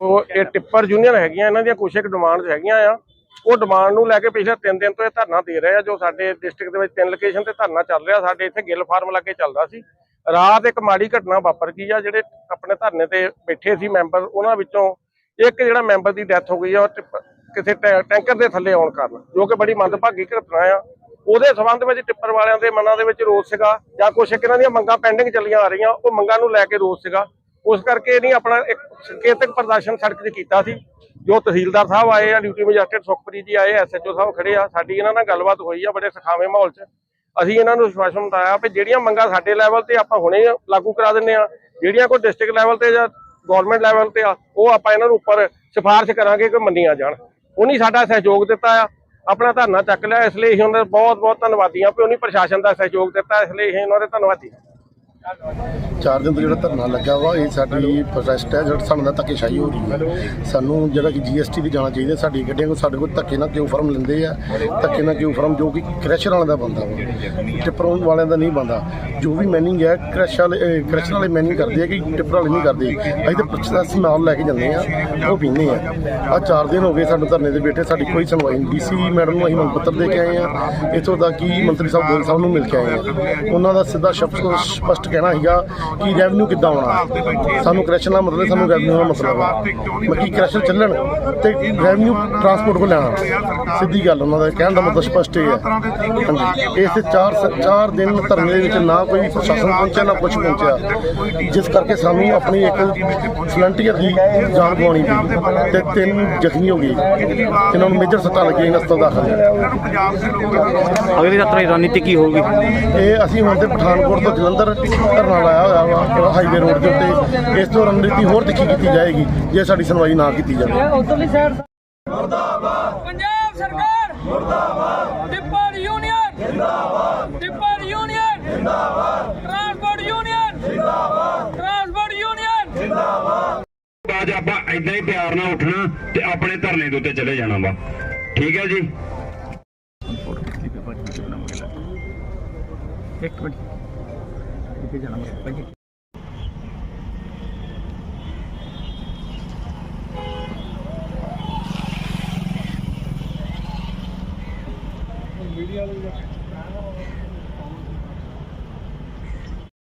ਉਹ ਇਹ tipper union ਹੈਗੀਆਂ ਇਹਨਾਂ ਦੀਆਂ ਕੁਛ ਇੱਕ ਡਿਮਾਂਡਸ ਹੈਗੀਆਂ ਆ। ਉਹ ਡਿਮਾਂਡ ਨੂੰ ਲੈ ਕੇ ਪਿਛਲੇ 3 ਦਿਨ ਤੋਂ ਇਹ ਧਰਨਾ ਦੇ ਰਹੇ ਆ ਜੋ ਸਾਡੇ ਡਿਸਟ੍ਰਿਕਟ ਦੇ ਵਿੱਚ ਤਿੰਨ ਲੋਕੇਸ਼ਨ ਤੇ ਧਰਨਾ ਚੱਲ ਰਿਹਾ। ਸਾਡੇ ਇੱਥੇ ਗਿੱਲ ਫਾਰਮ ਲਾਗੇ ਚੱਲਦਾ ਸੀ। ਰਾਤ ਇੱਕ ਮਾੜੀ ਘਟਨਾ ਵਾਪਰ ਗਈ ਆ ਜਿਹੜੇ ਆਪਣੇ ਧਰਨੇ ਤੇ ਬੈਠੇ ਸੀ ਮੈਂਬਰ ਉਹਨਾਂ ਵਿੱਚੋਂ ਇੱਕ ਜਿਹੜਾ ਮੈਂਬਰ ਦੀ ਡੈਥ ਹੋ ਗਈ ਆ ਉਹ ਕਿਸੇ ਟੈਂਕਰ ਦੇ ਥੱਲੇ ਆਉਣ ਕਾਰਨ ਜੋ ਕਿ ਬੜੀ ਮੰਦਭਾਗੀ ਘਟਨਾ ਆ। ਉਹਦੇ ਸਬੰਧ ਵਿੱਚ ਟਿੱਪਰ ਵਾਲਿਆਂ ਦੇ ਮਨਾਂ ਦੇ ਵਿੱਚ ਰੋਸ ਸੀਗਾ ਜਾਂ ਇੱਕ ਇਹਨਾਂ ਦੀਆਂ ਮੰਗਾਂ ਪੈਂਡਿੰਗ ਚੱਲੀਆਂ ਆ ਰਹੀਆਂ ਉਹ ਮੰਗਾਂ ਨੂੰ ਲੈ ਕੇ ਰੋਸ ਸੀਗਾ। ਉਸ ਕਰਕੇ ਇਹਨੇ ਆਪਣਾ ਇੱਕ ਸੰਕੇਤਕ ਪ੍ਰਦਰਸ਼ਨ ਸੜਕ 'ਤੇ ਕੀਤਾ ਸੀ। ਜੋ ਤਹਿਸੀਲਦਾਰ ਸਾਹਿਬ ਆਏ ਆ, ਡਿਊਟੀ ਮੈਜਿਸਟਰੇਟ ਸੁਖਪ੍ਰੀਤ ਜੀ ਆਏ ਐਸਐਚਓ ਸਾਹਿਬ ਖੜੇ ਆ, ਸਾਡੀ ਇਹਨਾਂ ਨਾਲ ਗੱਲਬਾਤ ਹੋਈ ਆ ਬੜੇ ਸਖਾਵੇਂ ਮਾਹੌਲ 'ਚ। ਅਸੀਂ ਇਹਨਾਂ ਨੂੰ ਵਿਸ਼ਵਾਸਨ ਦਿਵਾਇਆ ਵੀ ਜਿਹੜੀਆਂ ਮੰਗਾਂ ਸਾਡੇ ਲੈਵਲ ਤੇ ਆਪਾਂ ਹੁਣੇ ਲਾਗੂ ਕਰਾ ਦਿੰਨੇ ਆ, ਜਿਹੜੀਆਂ ਕੋਈ ਡਿਸਟ੍ਰਿਕਟ ਲੈਵਲ ਤੇ ਜਾਂ ਗਵਰਨਮੈਂਟ ਲੈਵਲ ਤੇ ਆ, ਉਹ ਆਪਾਂ ਇਹਨਾਂ ਨੂੰ ਉੱਪਰ ਸਿਫਾਰਿਸ਼ ਕਰਾਂਗੇ ਕਿ ਮੰਨੀਆਂ ਜਾਣ। ਉਹਨੇ ਸਾਡਾ ਸਹਿਯੋਗ ਦਿੱਤਾ ਆ, ਆਪਣਾ ਧਰਨਾ ਚੱਕ ਲਿਆ, ਇਸ ਲਈ ਅਸੀਂ ਉਹਨਾਂ ਦੇ ਬਹੁਤ ਬਹੁਤ ਧੰਨਵਾਦੀ ਆ, ਵੀ ਉਹਨੀ ਪ੍ਰਸ਼ਾਸਨ ਦਾ ਸਹਿਯੋਗ ਦਿੱਤਾ, ਇਸ ਲਈ ਅਸੀਂ ਉਹਨਾਂ ਦੇ ਧੰਨਵਾਦੀ ਹਾਂ। ਚਾਰ ਦਿਨ ਤੋਂ ਜਿਹੜਾ ਧਰਨਾ ਲੱਗਾ ਵਾ, ਇਹ ਸਾਡੀ ਪ੍ਰੋਟੈਸਟ ਹੈ, ਜਿਹੜਾ ਸਾਨੂੰ ਨਾਲ ਧੱਕੇਸ਼ਾਹੀ ਹੋ ਰਹੀ ਹੈ। ਸਾਨੂੰ ਜਿਹੜਾ ਕਿ ਜੀਐਸਟੀ ਵੀ ਜਾਣਾ ਚਾਹੀਦਾ ਸਾਡੀ ਗੱਡੀਆਂ ਕੋਲ ਸਾਡੇ ਕੋਲ ਧੱਕੇ ਨਾਲ ਕਿਉਂ ਫਰਮ ਲੈਂਦੇ ਆ? ਧੱਕੇ ਨਾਲ ਕਿਉਂ ਫਰਮ? ਜੋ ਕਿ ਕ੍ਰੈਸ਼ਰ ਵਾਲਿਆਂ ਦਾ ਬੰਦਾ ਵਾ। ਟਿੱਪਰ ਵਾਲਿਆਂ ਦਾ ਨਹੀਂ ਬੰਦਾ। ਜੋ ਵੀ ਮੈਨਿੰਗ ਹੈ ਕ੍ਰੈਸ਼ ਵਾਲੇ ਅਹ ਕ੍ਰੈਸ਼ਰ ਵਾਲੇ ਮੈਨਿੰਗ ਕਰਦੇ ਆ ਕਿ ਟਿੱਪਰ ਵਾਲੇ ਨਹੀਂ ਕਰਦੇ? ਅਸੀਂ ਤਾਂ ਪ੍ਰੋਸੈਸ ਨਾਲ ਲੈ ਕੇ ਜਾਂਦੇ ਆ, ਉਹ ਪੀਂਦੇ ਆ। ਆ ਚਾਰ ਦਿਨ ਹੋ ਗਏ ਸਾਨੂੰ ਧਰਨੇ ਤੇ ਬੈਠੇ, ਸਾਡੀ ਕੋਈ ਸੁਣਵਾਈ ਨਹੀਂ। ਡੀਸੀ ਮੈਡਮ ਨੂੰ ਅਸੀਂ ਮੰਗ ਪੱਤਰ ਦੇ ਕੇ ਆਏ ਆ। ਇੱਥੋਂ ਦਾ ਕਿ ਮੰਤਰੀ ਸਾਹਿਬ ਗੋਲ ਸਾਹਿਬ ਨੂੰ ਮਿਲ ਕੇ ਆਏ ਆ। ਉਹਨਾਂ ਦਾ ਸਿੱਧਾ ਸ਼ਬਦ ਸਪਸ਼ਟ ਕਹਿਣਾ ਸੀਗਾ ਕਿ ਰੈਵਨਿਊ ਕਿੱਦਾਂ ਆਉਣਾ ਸਾਨੂੰ ਕ੍ਰੈਸ਼ਨ ਦਾ ਮਤਲਬ ਸਾਨੂੰ ਰੈਵਨਿਊ ਦਾ ਮਤਲਬ ਆ। ਮੱਕੀ ਕ੍ਰੈਸ਼ਨ ਚੱਲਣ ਤੇ ਰੈਵਨਿਊ ਟਰਾਂਸਪੋਰਟ ਕੋ ਲੈਣਾ। ਸਿੱਧੀ ਗੱਲ ਉਹਨਾਂ ਦਾ ਕਹਿਣ ਦਾ ਮਤਲਬ ਸਪਸ਼ਟ ਹੀ। ਹਾਂਜੀ। ਇਸ ਤੇ ਚਾਰ ਚਾਰ ਦਿਨ ਧਰਨੇ ਦੇ ਵਿੱਚ ਨਾ ਕੋਈ ਪ੍ਰਸ਼ਾਸਨ ਪਹੁੰਚਿਆ ਨਾ ਕੁਝ ਪਹੁੰਚਿਆ। ਜਿਸ ਕਰਕੇ ਸਾਨੂੰ ਆਪਣੀ ਇੱਕ ਵਲੰਟੀਅਰ ਦੀ ਜਾਨ ਗਵਾਉਣੀ ਪਈ ਤੇ ਤਿੰਨ ਜ਼ਖਮੀ ਹੋ ਗਏ। ਇਹਨਾਂ ਨੂੰ ਮੇਜਰ ਸੱਟਾਂ ਲੱਗੀਆਂ ਇਹਨਾਂ ਹਸਪਤਾਲ ਦਾਖਲ ਅਗਲੀ ਯਾਤਰਾ ਦੀ ਰਣਨੀਤੀ ਕੀ ਹੋਊਗੀ? ਇਹ ਅਸੀਂ ਹੁਣ ਤੇ ਪਠਾਨਕੋਟ ਤੋਂ ਜਲੰਧਰ ਧਰਨਾ ਲਾਇਆ ਹੋਇਆ ਵਾ ਹਾਈਵੇ ਰੋਡ ਦੇ ਉੱਤੇ ਇਸ ਤੋਂ ਰਣਨੀਤੀ ਹੋਰ ਤਿੱਖੀ ਕੀਤੀ ਜਾਏਗੀ ਜੇ ਸਾਡੀ ਸੁਣਵਾਈ ਨਾ ਕੀਤੀ ਜਾਵੇ। ਪੰਜਾਬ ਸਰਕਾਰ ਮੁਰਦਾਬਾਦ ਟਿੱਪਰ ਯੂਨੀਅਨ ਜਿੰਦਾਬਾਦ ਟਿੱਪਰ ਯੂਨੀਅਨ ਜਿੰਦਾਬਾਦ ਟਰਾਂਸਪੋਰਟ ਯੂਨੀਅਨ ਜਿੰਦਾਬਾਦ ਟਰਾਂਸਪੋਰਟ ਯੂਨੀਅਨ। ਅੱਜ ਆਪਾਂ ਇਦਾਂ ਹੀ ਪਿਆਰ ਨਾਲ ਉੱਠਣਾ ਤੇ ਆਪਣੇ ਧਰਨੇ ਦੇ ਉੱਤੇ ਚਲੇ ਜਾਣਾ ਵਾ। ਠੀਕ ਹੈ ਜੀ?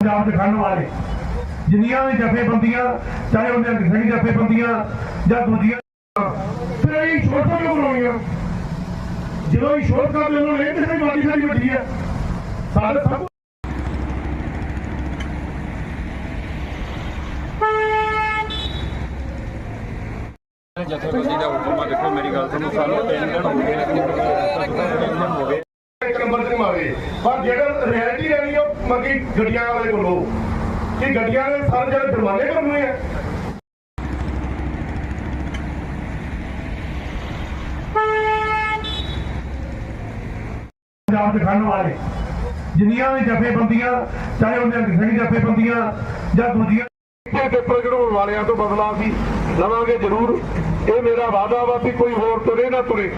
ਪੰਜਾਬ ਦਿਖਾਉਣ ਵਾਲੇ, ਜਿੰਨੀਆਂ ਵੀ ਜਥੇਬੰਦੀਆਂ, ਚਾਹੇ ਉਹਨਾਂ ਕਿਸੇ ਜਥੇਬੰਦੀਆਂ ਜਾਂ ਦੂਜੀਆਂ, ਫਿਰ ਇਹ ਸ਼ੋਰਟਾਂ ਕਿਉਂ ਬਣਾਉਣੀਆਂ ਜਦੋਂ ਇਹ ਸ਼ੋਰਟ ਕਰਦੇ ਉਹਨਾਂ ਨੂੰ ਇਹ ਕਿਸੇ ਦੀ ਸਾਡੀ ਵੱਡੀ ਹੈ ਸਾਰੇ ਸਭ ਜਥੇਬੰਦੀ ਦਾ ਹੁਕਮ ਆ। ਦੇਖੋ, ਮੇਰੀ ਗੱਲ ਸੁਣੋ ਸਾਨੂੰ ਤਿੰਨ ਦਿਨ ਹੋ ਗਏ ਹੋ ਗਏ, ਇੱਕ ਤੇ ਮਾਰੇ। ਪਰ ਜਿਹੜਾ ਰਿਐਲਿਟੀ ਰਹਿਣੀ ਉਹ ਮੱਕੀ ਗੱਡੀਆਂ ਵਾਲੇ ਕੋਲੋਂ ਕਿ ਗੱਡੀਆਂ ਦੇ ਸਾਰੇ ਜਿਹੜੇ ਜੁਰਮਾਨੇ ਕਰਨੇ ਆ। ਪੰਜਾਬ ਦਿਖਾਉਣ ਵਾਲੇ, ਜਿੰਨੀਆਂ ਵੀ ਜਥੇਬੰਦੀਆਂ, ਚਾਹੇ ਉਹਨਾਂ ਕਿਸੇ ਜਥੇਬੰਦੀਆਂ ਜਾਂ ਦੂਜੀਆਂ, ਪੇਪਰ ਕਢਾਉਣ ਵਾਲਿਆਂ ਤੋਂ ਬਦਲਾ ਸੀ। ਲਵਾਂਗੇ ਜ਼ਰੂਰ। ਇਹ ਮੇਰਾ ਵਾਅਦਾ ਵਾ ਵੀ ਕੋਈ ਹੋਰ ਤੁਰੇ ਨਾ ਤੁਰੇ।